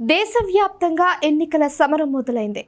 దేశవ్యాప్తంగా ఎన్నికల సమరం మొదలైంది.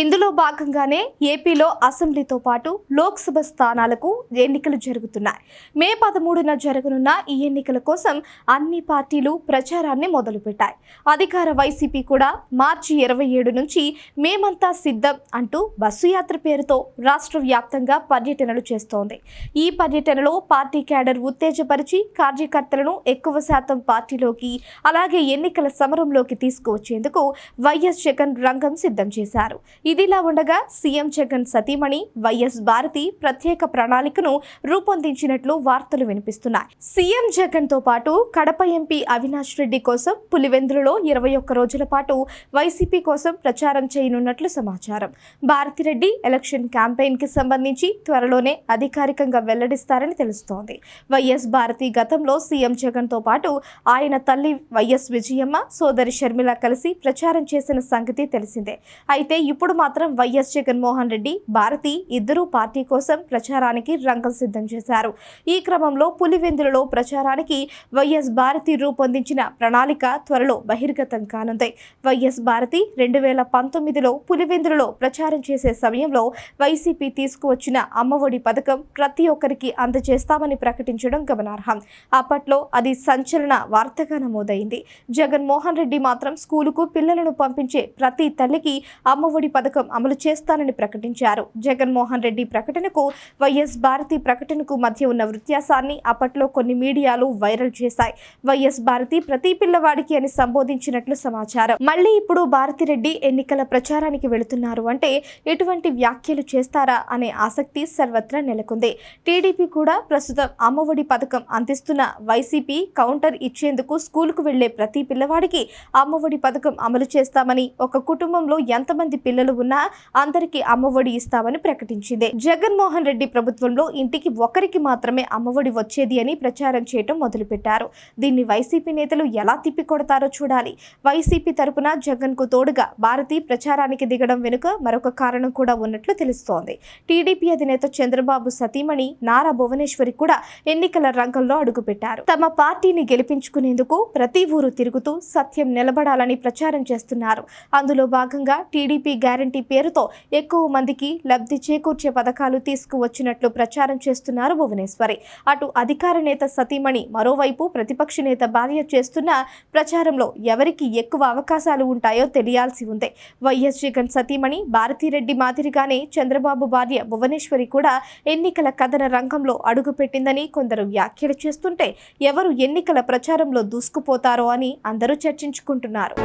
ఇందులో భాగంగానే ఏపీలో అసెంబ్లీతో పాటు లోక్సభ స్థానాలకు ఎన్నికలు జరుగుతున్నాయి. మే పదమూడున జరగనున్న ఈ ఎన్నికల కోసం అన్ని పార్టీలు ప్రచారాన్ని మొదలుపెట్టాయి. అధికార వైసీపీ కూడా మార్చి ఇరవై ఏడు నుంచి మేమంతా సిద్ధం అంటూ బస్సు యాత్ర పేరుతో రాష్ట్ర వ్యాప్తంగా పర్యటనలు చేస్తోంది. ఈ పర్యటనలో పార్టీ క్యాడర్ ఉత్తేజపరిచి కార్యకర్తలను ఎక్కువ శాతం పార్టీలోకి అలాగే ఎన్నికల సమరంలోకి తీసుకువచ్చేందుకు వైఎస్ జగన్ రంగం సిద్ధం చేశారు. ఇదిలా ఉండగా సీఎం జగన్ సతీమణి వైఎస్ భారతి ప్రత్యేక ప్రణాళికను రూపొందించినట్లు వార్తలు వినిపిస్తున్నాయి. సీఎం జగన్తో పాటు కడప ఎంపీ అవినాష్ రెడ్డి కోసం పులివెందులలో ఇరవై ఒక్క రోజుల పాటు వైసీపీ కోసం ప్రచారం చేయనున్నట్లు సమాచారం. భారతిరెడ్డి ఎలక్షన్ క్యాంపెయిన్కి సంబంధించి త్వరలోనే అధికారికంగా వెల్లడిస్తారని తెలుస్తోంది. వైఎస్ భారతి గతంలో సీఎం జగన్తో పాటు ఆయన తల్లి వైఎస్ విజయమ్మ సోదరి షర్మిల కలిసి ప్రచారం చేసిన సంగతి తెలిసిందే. అయితే ఇప్పుడు మాత్రం వైఎస్ జగన్మోహన్ రెడ్డి భారతి ఇద్దరూ పార్టీ కోసం ప్రచారానికి రంగం సిద్ధం చేశారు. ఈ క్రమంలో పులివెందులలో ప్రచారానికి వైఎస్ భారతి రూపొందించిన ప్రణాళిక త్వరలో బహిర్గతం కానుంది. వైఎస్ భారతి రెండు వేల పంతొమ్మిదిలో పులివెందులలో ప్రచారం చేసే సమయంలో వైసీపీ తీసుకువచ్చిన అమ్మఒడి పథకం ప్రతి ఒక్కరికి అందజేస్తామని ప్రకటించడం గమనార్హం. అప్పట్లో అది సంచలన వార్తగా నమోదైంది. జగన్మోహన్ రెడ్డి మాత్రం స్కూలుకు పిల్లలను పంపించే ప్రతి తల్లికి అమ్మఒడి పథకం అమలు చేస్తానని ప్రకటించారు. జగన్మోహన్ రెడ్డి ప్రకటనకు వైఎస్ భారతి ప్రకటనకు మధ్య ఉన్న వ్యత్యాసాన్ని అప్పట్లో కొన్ని మీడియాలు వైరల్ చేశాయి. వైఎస్ భారతి ప్రతి పిల్లవాడికి అని సంబోధించినట్లు సమాచారం. మళ్ళీ ఇప్పుడు భారతిరెడ్డి ఎన్నికల ప్రచారానికి వెళుతున్నారు అంటే ఎటువంటి వ్యాఖ్యలు చేస్తారా అనే ఆసక్తి సర్వత్రా నెలకొంది. టీడీపీ కూడా ప్రస్తుతం అమ్మఒడి పథకం అందిస్తున్న వైసీపీ కౌంటర్ ఇచ్చేందుకు స్కూల్కు వెళ్ళే ప్రతి పిల్లవాడికి అమ్మఒడి పథకం అమలు చేస్తామని ఒక కుటుంబంలో ఎంతమంది పిల్లలు ఉన్నా అందరికీ అమ్మఒడి ఇస్తామని ప్రకటించింది. జగన్మోహన్ రెడ్డి ప్రభుత్వంలో ఇంటికి ఒకరికి మాత్రమే అమ్మఒడి వచ్చేది అని ప్రచారం చేయడం మొదలుపెట్టారు. దీన్ని వైసీపీ నేతలు ఎలా తిప్పికొడతారో చూడాలి. వైసీపీ తరపున జగన్కు తోడుగా భారతీ ప్రచారానికి దిగడం వెనుక మరొక కారణం కూడా ఉన్నట్లు తెలుస్తోంది. టీడీపీ అధినేత చంద్రబాబు సతీమణి నారా భువనేశ్వరి కూడా ఎన్నికల రంగంలో అడుగుపెట్టారు. తమ పార్టీని గెలిపించుకునేందుకు ప్రతి ఊరు తిరుగుతూ సత్యం నిలబడాలని ప్రచారం చేస్తున్నారు. అందులో భాగంగా టీడీపీ గ్యారంటీ పేరుతో ఎక్కువ మందికి లబ్ధి చేకూర్చే పథకాలు తీసుకువచ్చినట్లు ప్రచారం చేస్తున్నారు భువనేశ్వరి. అటు అధికార నేత సతీమణి మరోవైపు ప్రతిపక్ష నేత భార్య చేస్తున్న ప్రచారంలో ఎవరికి ఎక్కువ అవకాశాలు ఉంటాయో తెలియాల్సి ఉంది. వైఎస్ జగన్ సతీమణి భారతీరెడ్డి మాదిరిగానే చంద్రబాబు భార్య భువనేశ్వరి కూడా ఎన్నికల కథన రంగంలో అడుగుపెట్టిందని కొందరు వ్యాఖ్యలు చేస్తుంటే ఎవరు ఎన్నికల ప్రచారంలో దూసుకుపోతారో అని అందరూ చర్చించుకుంటున్నారు.